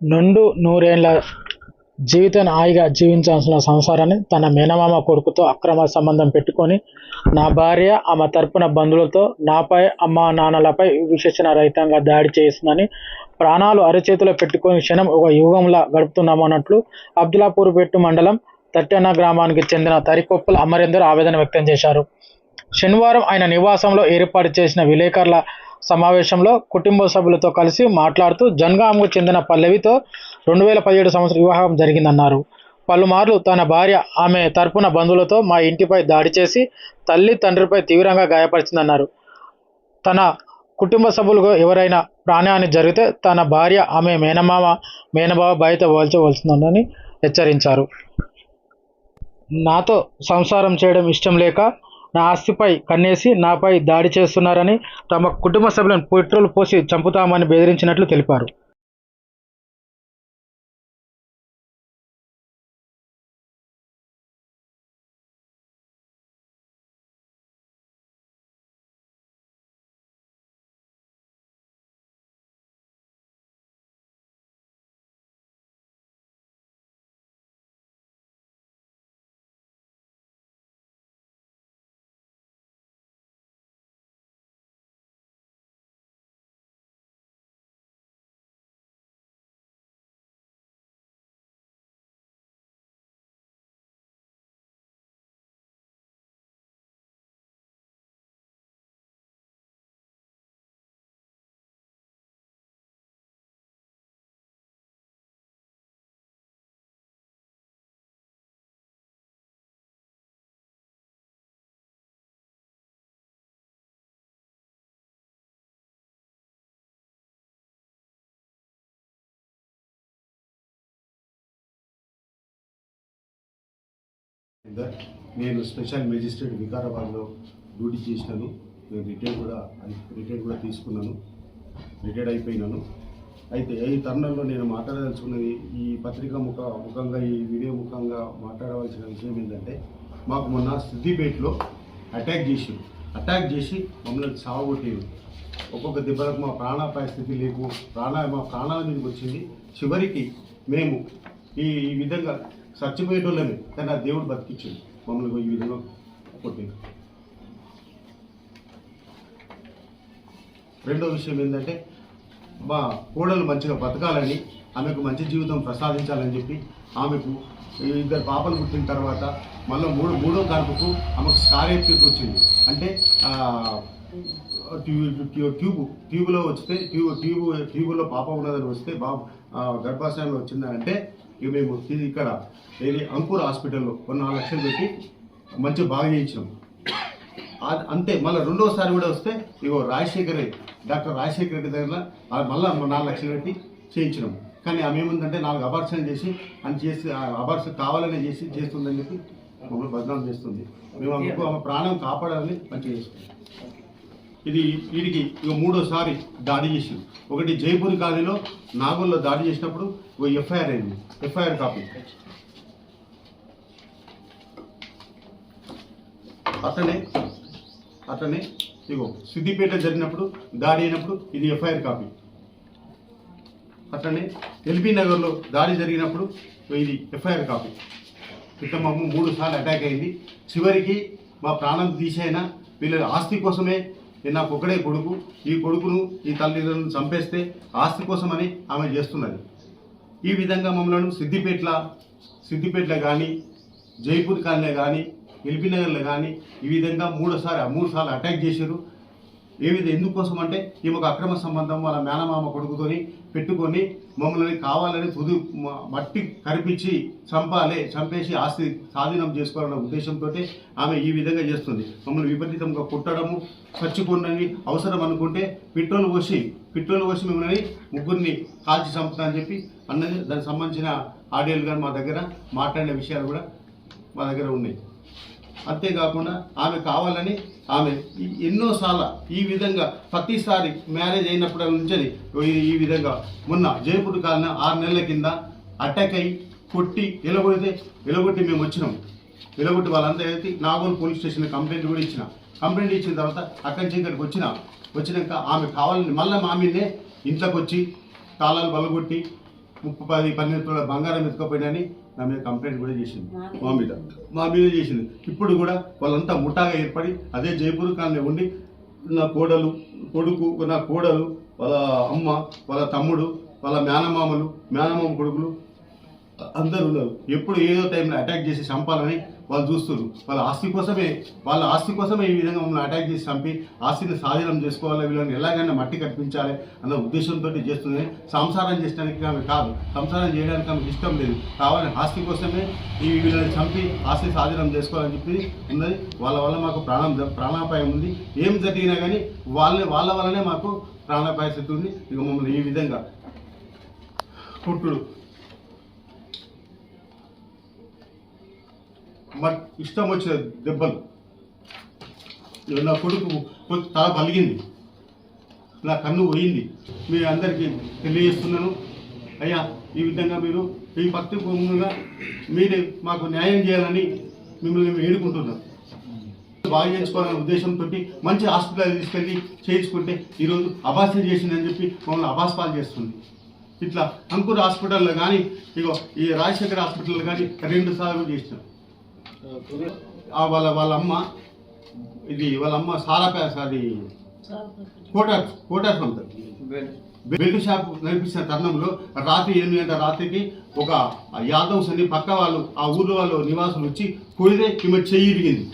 నుండు నూరేళ్ళ జీవితాన్ని హాయిగా జీవించాల్సిన సంసారాన్ని తన మేనమామ కొడుకుతో అక్రమ సంబంధం పెట్టుకొని నా భార్య ఆమె తరపున బంధువులతో నాపై అమ్మ నాన్నలపై విశేషణ రహితంగా దాడి చేస్తుందని ప్రాణాలు అరచేతిలో పెట్టుకొని క్షణం ఒక యుగంలా గడుపుతున్నామన్నట్లు అబ్దులాపూర్ పెట్టు మండలం తట్టెన్న గ్రామానికి చెందిన తరికొప్పుల అమరేందర్ ఆవేదన వ్యక్తం చేశారు. శనివారం ఆయన నివాసంలో ఏర్పాటు చేసిన విలేకరుల సమావేశంలో కుటుంబ సభ్యులతో కలిసి మాట్లాడుతూ జన్గాంకు చెందిన పల్లవితో రెండు వేల పదిహేడు సంవత్సరం వివాహం జరిగిందన్నారు. పలుమార్లు తన భార్య ఆమె తరపున బంధువులతో మా ఇంటిపై దాడి చేసి తల్లి తండ్రిపై తీవ్రంగా గాయపరిచిందన్నారు. తన కుటుంబ సభ్యులకు ఎవరైనా ప్రాణహాని జరిగితే తన భార్య ఆమె మేనమామ మేనబావ బయట వాల్చవలసిందని హెచ్చరించారు. నాతో సంసారం చేయడం ఇష్టం లేక నా ఆస్తిపై కన్నేసి నాపై దాడి చేస్తున్నారని తమ కుటుంబ సభ్యులను పెట్రోల్ పోసి చంపుతామని బెదిరించినట్లు తెలిపారు. నేను స్పెషల్ మెజిస్ట్రేట్ వికారాబాద్లో డ్యూటీ చేసినాను. నేను రిటైర్ కూడా రిటైర్ కూడా తీసుకున్నాను. రిటైర్డ్ అయిపోయినాను. అయితే ఈ తరుణంలో నేను మాట్లాడదలుచుకున్నది ఈ పత్రిక ముఖ ముఖంగా ఈ వీడియో ముఖంగా మాట్లాడవలసిన విషయం ఏంటంటే మాకు మొన్న సిద్దిపేటలో అటాక్ చేసి అటాక్ చేసి మమ్మల్ని చావగొట్టేది ఒక్కొక్క దెబ్బలకు మా ప్రాణాపాయ స్థితి లేకు ప్రాణ మా ప్రాణాల మీదకి వచ్చింది. చివరికి మేము ఈ విధంగా చచ్చిపోయేటోళ్ళమే కానీ ఆ దేవుడు బతికించింది మమ్మల్ని ఈ విధంగా కొట్టింది రెండో విషయం ఏంటంటే మా కోడలు మంచిగా బతకాలని ఆమెకు మంచి జీవితం ప్రసాదించాలని చెప్పి ఆమెకు ఇద్దరు పాపలు పుట్టిన తర్వాత మళ్ళీ మూడు మూడో కడుపుకు ఆమెకు స్కారేపిక్ వచ్చింది. అంటే ట్యూబ్ ట్యూబ్లో వస్తే ట్యూబ్ ట్యూబ్ ట్యూబ్లో పాప ఉన్నదని వస్తే బాబు గర్భాశయంలో వచ్చిందంటే ఇక మేము ఇది ఇక్కడ ఏది అంకుర్ హాస్పిటల్లో ఒక నాలుగు లక్షలు పెట్టి మంచిగా బాగా చేయించినాం. అంతే మళ్ళీ రెండోసారి కూడా వస్తే ఇగో రాజశేఖర్ రెడ్డి డాక్టర్ రాజశేఖర్ రెడ్డి దగ్గర మళ్ళీ నాలుగు లక్షలు పెట్టి చేయించినాం. కానీ ఆమె ఏముందంటే నాలుగు అబార్షన్ చేసి అని చేసి అబార్షన్ కావాలని చేసి చేస్తుందని చెప్పి మమ్మల్ని బదనాం చేస్తుంది. మేము అందుకు ఆమె ప్రాణం కాపాడాలని మంచిగా చేసుకుంటాం ఇది వీడికి ఇక మూడోసారి దాడి చేసింది. ఒకటి జైపూర్ కాలనీలో నాగోల్లో దాడి చేసినప్పుడు ఓ ఎఫ్ఐఆర్ అయింది. FIR copy. అట్లనే అట్లనే ఇగో సిద్దిపేట జరిగినప్పుడు దాడి అయినప్పుడు ఇది ఎఫ్ఐఆర్ కాపీ. అట్లనే ఎల్బీ నగర్లో దాడి జరిగినప్పుడు ఇది ఎఫ్ఐఆర్ కాపీ. ఇట్లా మూడు సార్లు అటాక్ అయింది. చివరికి మా ప్రాణం తీసైనా వీళ్ళ ఆస్తి కోసమే నేను నాకు ఒకడే కొడుకు ఈ కొడుకును ఈ తల్లిదండ్రులను చంపేస్తే ఆస్తి కోసమని ఆమె చేస్తున్నది. ఈ విధంగా మమ్మల్ని సిద్దిపేటల సిద్దిపేటలో కానీ జైపూర్ కాలనీ కానీ ఎల్బీ నగర్లో కానీ ఈ విధంగా మూడోసారి మూడు సార్లు అటాక్ చేశారు. ఏ విధంగా ఎందుకోసం అంటే ఈమెకు అక్రమ సంబంధం వాళ్ళ మేనమామ కొడుకుతోని పెట్టుకొని మమ్మల్ని కావాలని తుది మట్టి కరిపించి చంపాలి చంపేసి ఆస్తి స్వాధీనం చేసుకోవాలన్న ఉద్దేశంతో ఆమె ఈ విధంగా చేస్తుంది. మమ్మల్ని విపరీతంగా కుట్టడము చచ్చిపోండి అవసరం అనుకుంటే పెట్రోల్ పోసి పెట్రోల్ పోసి మిమ్మల్ని ముగ్గురిని కాల్చి చంపుతా అని చెప్పి అన్నది దానికి సంబంధించిన ఆడియోలు కానీ మా దగ్గర మాట్లాడిన విషయాలు కూడా మా దగ్గర ఉన్నాయి. అంతేకాకుండా ఆమె కావాలని ఆమె ఎన్నోసార్లు ఈ విధంగా ప్రతిసారి మ్యారేజ్ అయినప్పటి నుంచి ఈ- ఈ విధంగా మొన్న జైపూర్ కాలన ఆరు నెలల కింద అటాక్ అయ్యి కొట్టి ఎలగొడితే ఎలగొట్టి మేము వచ్చినాం. ఎలగొట్టి వాళ్ళంతా అయితే నాగోల్ పోలీస్ స్టేషన్ కంప్లైంట్ కూడా ఇచ్చిన. కంప్లైంట్ ఇచ్చిన తర్వాత అక్కడి నుంచి ఇక్కడికి వచ్చిన. వచ్చినాక ఆమె కావాలని మళ్ళీ మా మీదే ఇంట్లోకి వచ్చి తాళాలు బలగొట్టి ముప్పై పది పన్నెండు తులాల బంగారం ఎత్తుకపోయినని నా మీద కంప్లైంట్ కూడా చేసింది. మా మీద. మా మీద చేసింది. ఇప్పుడు కూడా వాళ్ళంతా ముఠాగా ఏర్పడి అదే జైపూర్ కాలనీ ఉండి నా కోడలు కొడుకు నా కోడలు వాళ్ళ అమ్మ వాళ్ళ తమ్ముడు వాళ్ళ మేనమామలు మేనమామ కొడుకులు అందరూ ఉన్నారు. ఎప్పుడు ఏదో టైంలో అటాక్ చేసి చంపాలని వాళ్ళు చూస్తున్నారు వాళ్ళ ఆస్తి కోసమే వాళ్ళ ఆస్తి కోసమే ఈ విధంగా మమ్మల్ని అటాక్ చేసి చంపి ఆస్తిని స్వాధీనం చేసుకోవాలి వీళ్ళని ఎలాగైనా మట్టి కట్టించాలి అన్న ఉద్దేశంతో చేస్తుంది. సంసారం చేయడానికి ఆమె కాదు. సంసారం చేయడానికి ఆమెకు ఇష్టం లేదు. కావాలని ఆస్తి కోసమే ఈ వీళ్ళని చంపి ఆస్తి స్వాధీనం చేసుకోవాలని చెప్పి ఉన్నది. వాళ్ళ వల్ల మాకు ప్రాణం ప్రాణాపాయం ఉంది. ఏం జరిగినా కానీ వాళ్ళ వాళ్ళ వల్లనే మాకు ప్రాణాపాయ స్థితి ఉంది. ఇక మమ్మల్ని ఈ విధంగా. కుట్టుడు. మరి ఇష్టం వచ్చిన దెబ్బలు. నా కొడుకు తల పలిగింది. నా కన్ను పోయింది. మీ అందరికీ తెలియజేస్తున్నాను. అయ్యా ఈ విధంగా మీరు ఈ భక్తి ముందుగా మీరే మాకు న్యాయం చేయాలని మిమ్మల్ని వేడుకుంటున్నాం. బాగా చేసుకోవాలనే ఉద్దేశంతో మంచి హాస్పిటల్ తీసుకెళ్ళి చేయించుకుంటే ఈరోజు అబాస్యం చేసిందని చెప్పి మమ్మల్ని అబాస్పాలు చేస్తుంది. ఇట్లా అంకుర్ హాస్పిటల్లో కానీ ఇగో ఈ రాజశేఖర్ హాస్పిటల్లో కానీ రెండు సార్లు చేసినాం. వాళ్ళ వాళ్ళ అమ్మ ఇది వాళ్ళ అమ్మ సారా అది కోటర్ కోటర్ ఉంటుంది బెల్ట్ షాప్ నడిపించిన తరుణంలో రాత్రి ఎనిమిది గంటల రాత్రికి ఒక యాదవ్స్ అని పక్క వాళ్ళు ఆ ఊర్లో వాళ్ళు నివాసులు వచ్చి కొడితే ఈమె చెయ్యి ఇరిగింది.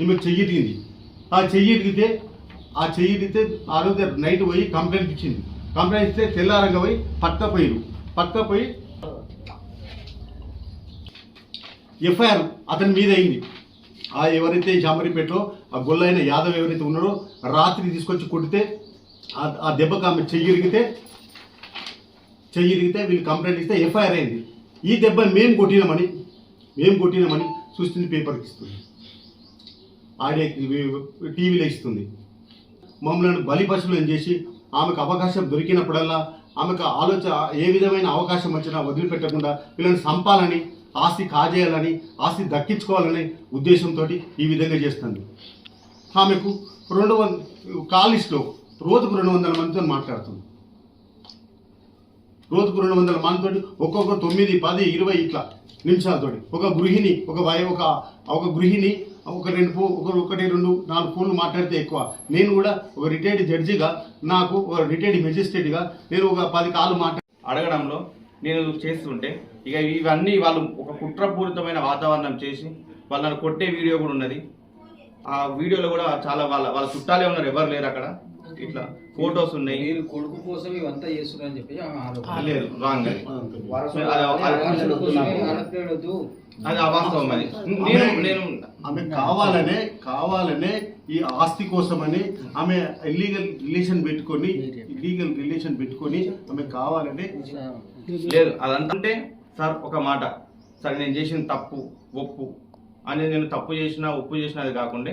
ఈమె చెయ్యి ఇరిగింది. ఆ చెయ్యి ఇరిగితే ఆ చెయ్యి ఇరిగితే ఆ రోజు నైట్ పోయి కంప్లైంట్ ఇచ్చింది. కంప్లైంట్ ఇస్తే తెల్లారంగా పోయి పట్టకపోయారు పట్టకపోయి ఎఫ్ఐఆర్ అతని మీద అయింది. ఆ ఎవరైతే జామరిపేటలో ఆ గొల్లైన యాదవ్ ఎవరైతే ఉన్నారో రాత్రి తీసుకొచ్చి కొడితే ఆ- దెబ్బకు ఆమె చెయ్యి ఇరిగితే చెయ్యి వీళ్ళు కంప్లైంట్ ఇస్తే ఎఫ్ఐఆర్ అయింది. ఈ దెబ్బ మేము కొట్టినామని మేము కొట్టినామని చూస్తుంది పేపర్కి ఇస్తుంది. ఆడే టీవీలో ఇస్తుంది. మమ్మల్ని బలి ఏం చేసి ఆమెకు అవకాశం దొరికినప్పుడల్లా ఆమెకు ఆలోచన ఏ విధమైన అవకాశం వచ్చినా వదిలిపెట్టకుండా వీళ్ళని చంపాలని ఆస్తి కాజేయాలని ఆస్తి దక్కించుకోవాలనే ఉద్దేశంతో ఈ విధంగా చేస్తుంది. ఆమెకు రెండు వంద కాలిస్ట్లో రోజుకు రెండు వందల మందితో మాట్లాడుతుంది. రోజుకు రెండు వందల మందితోటి ఒక్కొక్క తొమ్మిది పది ఇరవై ఇట్లా నిమిషాలతోటి. ఒక గృహిణి ఒక వయ ఒక ఒక గృహిణి ఒక రెండు ఫో ఒక ఒకటి రెండు నాలుగు ఫోన్లు మాట్లాడితే ఎక్కువ. నేను కూడా ఒక రిటైర్డ్ జడ్జిగా నాకు ఒక రిటైర్డ్ మెజిస్ట్రేట్గా నేను ఒక పది కాలు మాట్లా అడగడంలో నేను చేస్తుంటే ఇక ఇవన్నీ వాళ్ళు ఒక కుట్రపూరితమైన వాతావరణం చేసి వాళ్ళని కొట్టే వీడియో కూడా ఉన్నది. ఆ వీడియోలో కూడా చాలా వాళ్ళ వాళ్ళ చుట్టాలే ఉన్నారు ఎవరు లేరు అక్కడ. ఇట్లా ఫొటోస్ ఉన్నాయి. మీరు కొడుకు కోసం ఇవంతా చేస్తున్నారని చెప్పి. లేదు రాంగ్ అది. అవాస్తవం అది నేను నేను ఆమె కావాలనే కావాలనే ఈ ఆస్తి కోసమని ఆమె ఇల్లీగల్ రిలేషన్ పెట్టుకొని ఇల్లీగల్ రిలేషన్ పెట్టుకొని ఆమె కావాలనే లేదు అదంతా సార్ ఒక మాట. సార్ నేను చేసిన తప్పు ఒప్పు. అనేది నేను తప్పు చేసినా ఒప్పు చేసినా అది కాకుండా.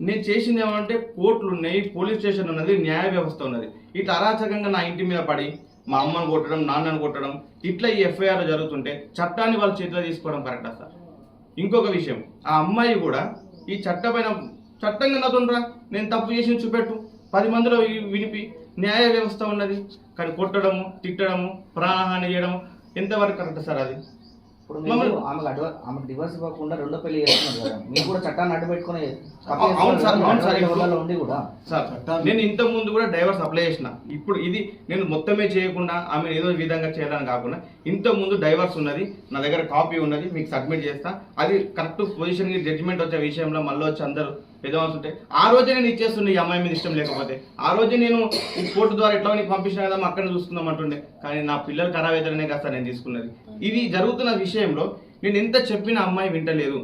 నేను చేసింది ఏమంటే కోర్టులు ఉన్నాయి పోలీస్ స్టేషన్ ఉన్నది న్యాయ వ్యవస్థ ఉన్నది. ఇట్లా అరాచకంగా నా ఇంటి మీద పడి మా అమ్మను కొట్టడం నాన్నను కొట్టడం ఇట్లా ఈ ఎఫ్ఐఆర్ జరుగుతుంటే చట్టాన్ని వాళ్ళ చేతిలో తీసుకోవడం కరెక్టా సార్? ఇంకొక విషయం. ఆ అమ్మాయి కూడా ఈ చట్టమైన చట్టంగా నదుండ్రా నేను తప్పు చేసి చూపెట్టు. పది మందిలో వినిపి న్యాయ వ్యవస్థ ఉన్నది. కానీ కొట్టడము తిట్టడము ప్రాణహాని చేయడము ఎంతవరకు కరెక్ట్ సార్ అది? ఇప్పుడు మీరు డివర్స్ ఇవ్వకుండా రెండో పెళ్ళి చేస్తున్నారు కదా. మీరు కూడా చట్టాన్ని అడ్డు పెట్టుకుని అవును సార్, అవును సార్, ఇప్పుడు- ఊళ్ళలో ఉండి కూడా. సార్ నేను ఇంత ముందు కూడా డైవర్స్ అప్లై చేసిన. ఇప్పుడు ఇది నేను మొత్తమే చేయకుండా ఆమె ఏదో విధంగా చేయాలని కాకుండా ఇంత ముందు డైవర్స్ ఉన్నది నా దగ్గర కాపీ ఉన్నది మీకు సబ్మిట్ చేస్తా. అది కరెక్ట్ పొజిషన్కి జడ్జిమెంట్ వచ్చే విషయంలో మళ్ళీ వచ్చి అందరూ పెద్దవాళ్ళు ఉంటే ఆ రోజే నేను ఇచ్చేస్తుండే ఈ అమ్మాయి మీద ఇష్టం లేకపోతే. ఆ రోజే నేను ఈ కోర్టు ద్వారా ఎట్లా నీకు పంపించిన కదా అక్కడ చూసుకుందాం అంటుండే. కానీ నా పిల్లలు ఖరాబ్ అవుతారనే కదా సార్ నేను తీసుకున్నది. ఇది జరుగుతున్న విషయంలో నేను ఎంత చెప్పినా అమ్మాయి వింటలేదు.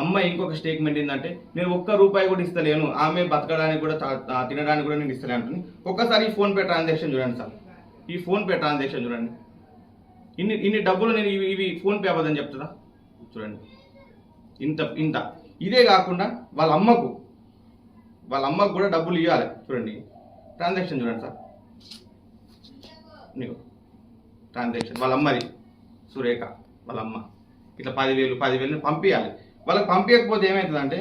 అమ్మాయి ఇంకొక స్టేట్మెంట్ ఏంటంటే నేను ఒక్క రూపాయి కూడా ఇస్తలేను. ఆమె బతకడానికి కూడా తినడానికి కూడా నేను ఇస్తలేను అంటుంది. ఒక్కసారి ఈ ఫోన్పే ట్రాన్సాక్షన్ చూడండి సార్. ఈ ఫోన్పే ట్రాన్సాక్షన్ చూడండి. ఇన్ని ఇన్ని డబ్బులు నేను ఇవి ఇవి ఫోన్పే అవ్వదని చెప్తుందా చూడండి. ఇంత ఇంత. ఇదే కాకుండా వాళ్ళ అమ్మకు వాళ్ళ అమ్మకు కూడా డబ్బులు ఇవ్వాలి చూడండి. ట్రాన్సాక్షన్ చూడండి సార్. నీకు ట్రాన్సాక్షన్ వాళ్ళ అమ్మది. సురేఖ. వాళ్ళ అమ్మ ఇట్లా పదివేలు పదివేలు పంపించాలి వాళ్ళకి పంపించకపోతే ఏమవుతుందంటే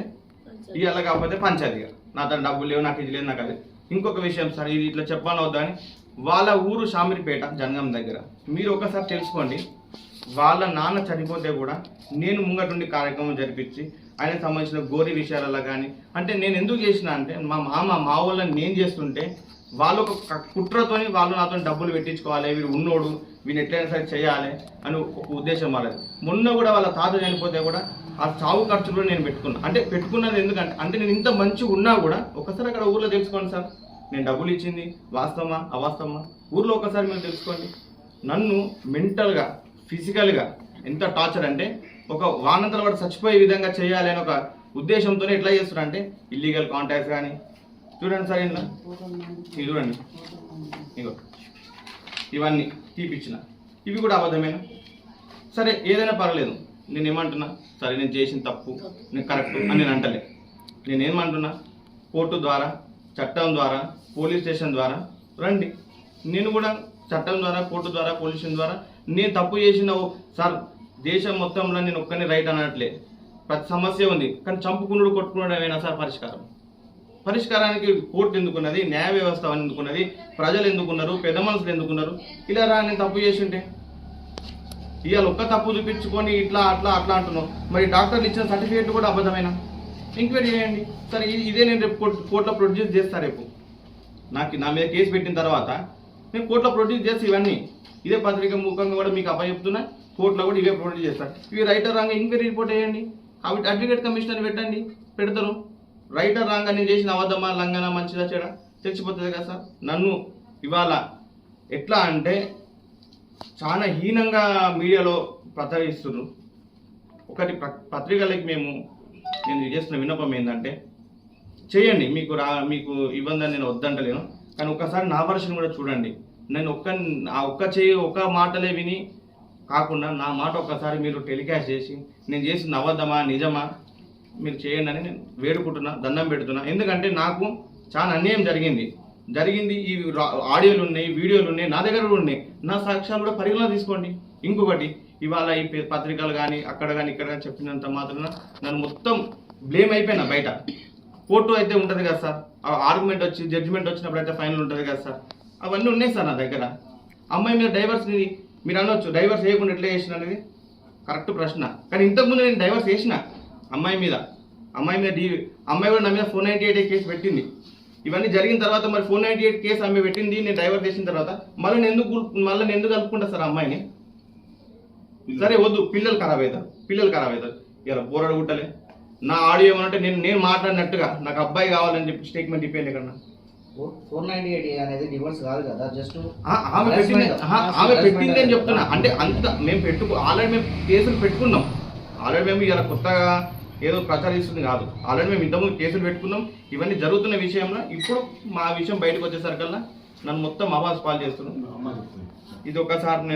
ఇవాళ కాకపోతే పంచాదిగా నా తన డబ్బులు లేవు నాకు ఇది లేదు నాకు అది ఇంకొక విషయం సార్ ఇది ఇట్లా చెప్పాను వద్దా అని. వాళ్ళ ఊరు షామిరిపేట జనగం దగ్గర. మీరు ఒకసారి తెలుసుకోండి. వాళ్ళ నాన్న చనిపోతే కూడా నేను ముంగటుండి కార్యక్రమం జరిపించి ఆయనకు సంబంధించిన గోరి విషయాలలో కానీ అంటే నేను ఎందుకు చేసిన అంటే మా మామ మా వాళ్ళని నేను చేస్తుంటే వాళ్ళు ఒక కుట్రతోని వాళ్ళు నాతో డబ్బులు పెట్టించుకోవాలి వీడు ఉన్నోడు. వీని ఎట్లయినా సరే చేయాలి అని ఒక ఉద్దేశం వాళ్ళది. మొన్న కూడా వాళ్ళ తాత చనిపోతే కూడా ఆ చావు ఖర్చు కూడా నేను పెట్టుకున్నా. అంటే పెట్టుకున్నది ఎందుకంటే అంటే నేను ఇంత మంచిగా ఉన్నా కూడా ఒకసారి అక్కడ ఊర్లో తెలుసుకోండి సార్. నేను డబ్బులు ఇచ్చింది వాస్తవమా అవాస్తవమా? ఊర్లో ఒకసారి మీరు తెలుసుకోండి. నన్ను మెంటల్గా ఫిజికల్గా ఎంత టార్చర్ అంటే ఒక వానంతల వాడు చచ్చిపోయే విధంగా చేయాలి అని ఒక ఉద్దేశంతోనే ఎట్లా చేస్తున్నారు అంటే ఇల్లీగల్ కాంటాక్ట్స్ కానీ చూడండి సార్ ఇంట్లో. చూడండి. ఇగో. ఇవన్నీ తీపిచ్చిన. ఇవి కూడా అబద్ధమేనా? సరే ఏదైనా పర్లేదు నేను ఏమంటున్నా సరే నేను చేసిన తప్పు నేను కరెక్ట్ అని నేను అంటలే. నేనేమంటున్నా? కోర్టు ద్వారా చట్టం ద్వారా పోలీస్ స్టేషన్ ద్వారా రండి. నేను కూడా చట్టం ద్వారా కోర్టు ద్వారా పోలీస్ స్టేషన్ ద్వారా నేను తప్పు చేసిన సార్ దేశం మొత్తంలో నేను ఒక్కనే రైట్ అనట్లే. ప్రతి సమస్య ఉంది. కానీ చంపుకున్నాడు కొట్టుకున్నాడు ఏమైనా సార్ పరిష్కారం? పరిష్కారానికి కోర్టు ఎందుకున్నది? న్యాయ వ్యవస్థ ఎందుకున్నది? ప్రజలు ఎందుకున్నారు? పెద్ద మనుషులు ఎందుకున్నారు? ఇలా రా నేను తప్పు చేసింటే. ఇవాళ ఒక్క తప్పు చూపించుకొని ఇట్లా అట్లా అట్లా అంటున్నావు. మరి డాక్టర్లు ఇచ్చిన సర్టిఫికేట్ కూడా అబద్ధమైన? ఎంక్వైరీ చేయండి. సరే ఇదే నేను రేపు కోర్టులో ప్రొడ్యూస్ చేస్తా రేపు. నాకు నా మీద కేసు పెట్టిన తర్వాత నేను కోర్టులో ప్రొడ్యూస్ చేసి ఇవన్నీ. ఇదే పత్రిక ముఖంగా కూడా మీకు అబ్బాయి చెప్తున్నా. కోర్టులో కూడా ఇవే ప్రొడ్యూస్ చేస్తాను ఇవి రైటర్ రాగా ఎంక్వైరీ రిపోర్ట్ వేయండి. అవి అడ్వకేట్ కమిషనర్ పెట్టండి. పెడతారు. రైటర్ రాంగ్ నేను చేసిన అబద్ధమా? లంగనా మంచిదా చెడా? తెచ్చిపోతుంది కదా సార్. నన్ను ఇవాళ ఎట్లా అంటే చాలా హీనంగా మీడియాలో ప్రచారిస్తున్నారు. ఒకటి పత్రికలకి మేము నేను చేస్తున్న విన్నపం ఏంటంటే చేయండి మీకు రా మీకు ఇబ్బంది నేను వద్దంటలేను. కానీ ఒక్కసారి నా వర్షన్ కూడా చూడండి. నేను ఒక్క ఆ ఒక్క చేయి ఒక్క మాటలే విని కాకుండా నా మాట ఒక్కసారి మీరు టెలికాస్ట్ చేసి నేను చేసిన అవద్దమా నిజమా? మీరు చేయండి అని నేను వేడుకుంటున్నా దండం పెడుతున్నా. ఎందుకంటే నాకు చాలా అన్యాయం జరిగింది. జరిగింది ఈ ఆడియోలు ఉన్నాయి వీడియోలు ఉన్నాయి నా దగ్గర కూడా ఉన్నాయి. నా సాక్ష్యాలు కూడా పరిగణలో తీసుకోండి. ఇంకొకటి ఇవాళ ఈ పత్రికలు కానీ అక్కడ కానీ ఇక్కడ కానీ చెప్పినంత మాత్రాన నన్ను మొత్తం బ్లేమ్ అయిపోయినా బయట. కోర్టు అయితే ఉంటుంది కదా సార్. ఆర్గ్యుమెంట్ వచ్చి జడ్జిమెంట్ వచ్చినప్పుడు అయితే ఫైనల్ ఉంటుంది కదా సార్. అవన్నీ ఉన్నాయి సార్ నా దగ్గర. అమ్మాయి మీద డైవర్స్ మీరు అనొచ్చు. డైవర్స్ వేయకుండా ఎట్లా చేసిన అనేది? కరెక్ట్ ప్రశ్న. కానీ ఇంతకుముందు నేను డైవర్స్ చేసిన. అమ్మాయి మీద. అమ్మాయి మీద డీ అమ్మాయి కూడా నా మీద ఫోర్ నైంటీ ఎయిట్ కేసు పెట్టింది. ఇవన్నీ జరిగిన తర్వాత మరి ఫోర్ నైంటీ ఎయిట్ కేసు ఆమె పెట్టింది నేను డైవర్స్ చేసిన తర్వాత మళ్ళీ నేను ఎందుకు మళ్ళీ నేను ఎందుకు కలుపుకుంటా సార్ అమ్మాయిని? సరే వద్దు. పిల్లలు ఖరాబ్ అవుతారు. పిల్లలు ఖరాబ్ అవుతారు. ఇలా బోరడు గుట్టలే నా ఆడియో ఏమంటే నేను నేను మాట్లాడినట్టుగా నాకు అబ్బాయి కావాలని చెప్పి స్టేట్మెంట్ ఇప్పింది ఇక్కడ ఫోర్ నైన్టీ ఎయిట్ అనేది డివోర్స్ కాదు కదా జస్ట్ ఆమె పెట్టింది ఆమె పెట్టింది అని చెప్తున్నా. అంటే అంత మేము పెట్టుకు ఆల్రెడీ మేము కేసులు పెట్టుకున్నాం. ఆల్రెడీ మేము ఇలా కొత్తగా ఏదో ప్రచారిస్తుంది కాదు. ఆల్రెడీ మేము ఇంతకుముందు కేసులు పెట్టుకున్నాం. ఇవన్నీ జరుగుతున్న విషయంలో ఇప్పుడు మా విషయం బయటకు వచ్చేసరికల్లా నన్ను మొత్తం అవాజ్ పాలు చేస్తున్నాం ఇది ఒకసారి